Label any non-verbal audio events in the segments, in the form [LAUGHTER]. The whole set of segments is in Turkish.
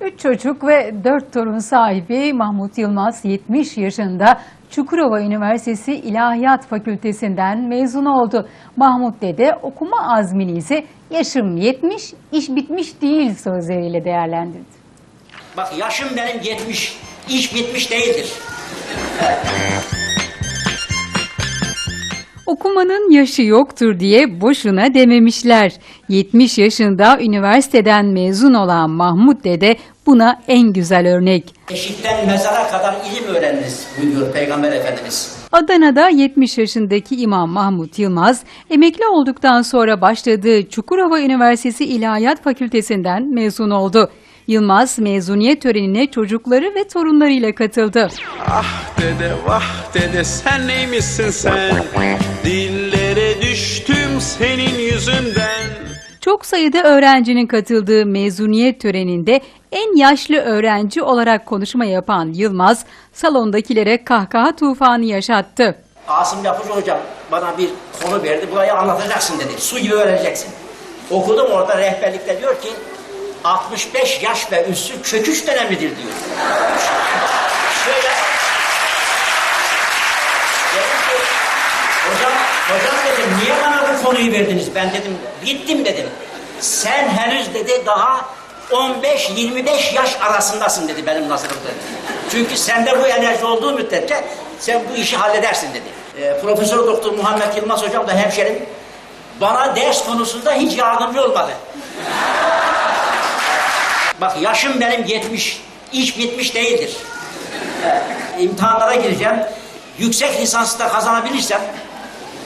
Üç çocuk ve dört torun sahibi Mahmut Yılmaz 70 yaşında Çukurova Üniversitesi İlahiyat Fakültesinden mezun oldu. Mahmut Dede okuma azmini ise yaşım 70, iş bitmiş değil sözleriyle değerlendirdi. Bak yaşım benim 70, iş bitmiş değildir. [LAUGHS] Okumanın yaşı yoktur diye boşuna dememişler. 70 yaşında üniversiteden mezun olan Mahmut Dede buna en güzel örnek. Eşitten mezara kadar ilim öğreniriz buyuruyor Peygamber Efendimiz. Adana'da 70 yaşındaki İmam Mahmut Yılmaz, emekli olduktan sonra başladığı Çukurova Üniversitesi İlahiyat Fakültesinden mezun oldu. Yılmaz mezuniyet törenine çocukları ve torunlarıyla katıldı. Ah dede vah dede sen neymişsin sen Dillere düştüm senin yüzünden Çok sayıda öğrencinin katıldığı mezuniyet töreninde en yaşlı öğrenci olarak konuşma yapan Yılmaz, salondakilere kahkaha tufanı yaşattı. Asım Yapıcı hocam bana bir konu verdi. Burayı anlatacaksın dedi. Su gibi öğreneceksin. Okudum orada rehberlikte diyor ki 65 yaş ve üstü çöküş dönemidir diyor. Şöyle dedim ki hocam, hocam dedim niye konuyu verdiniz? Ben dedim gittim dedim. Sen henüz dedi daha 15-25 yaş arasındasın dedi benim nazarımda. Çünkü sende bu enerji olduğu müddetçe sen bu işi halledersin dedi. Ee, Profesör Doktor Muhammed Yılmaz hocam da hemşerim bana ders konusunda hiç yardımcı olmadı. Bak yaşım benim 70, iş bitmiş değildir. Evet, imtihanlara gireceğim. Yüksek lisansı da kazanabilirsem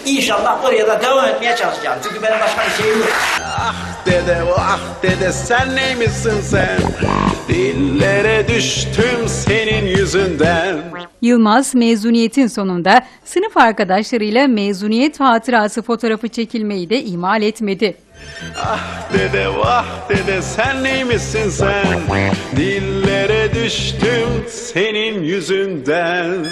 inşallah oraya da devam etmeye çalışacağım. Çünkü benim başka bir şeyim yok. Ah dede vah dede sen neymişsin sen Dillere düştüm senin yüzünden Yılmaz mezuniyetin sonunda sınıf arkadaşlarıyla mezuniyet hatırası fotoğrafı çekilmeyi de ihmal etmedi. Ah dede vah dede sen neymişsin sen Dillere düştüm senin yüzünden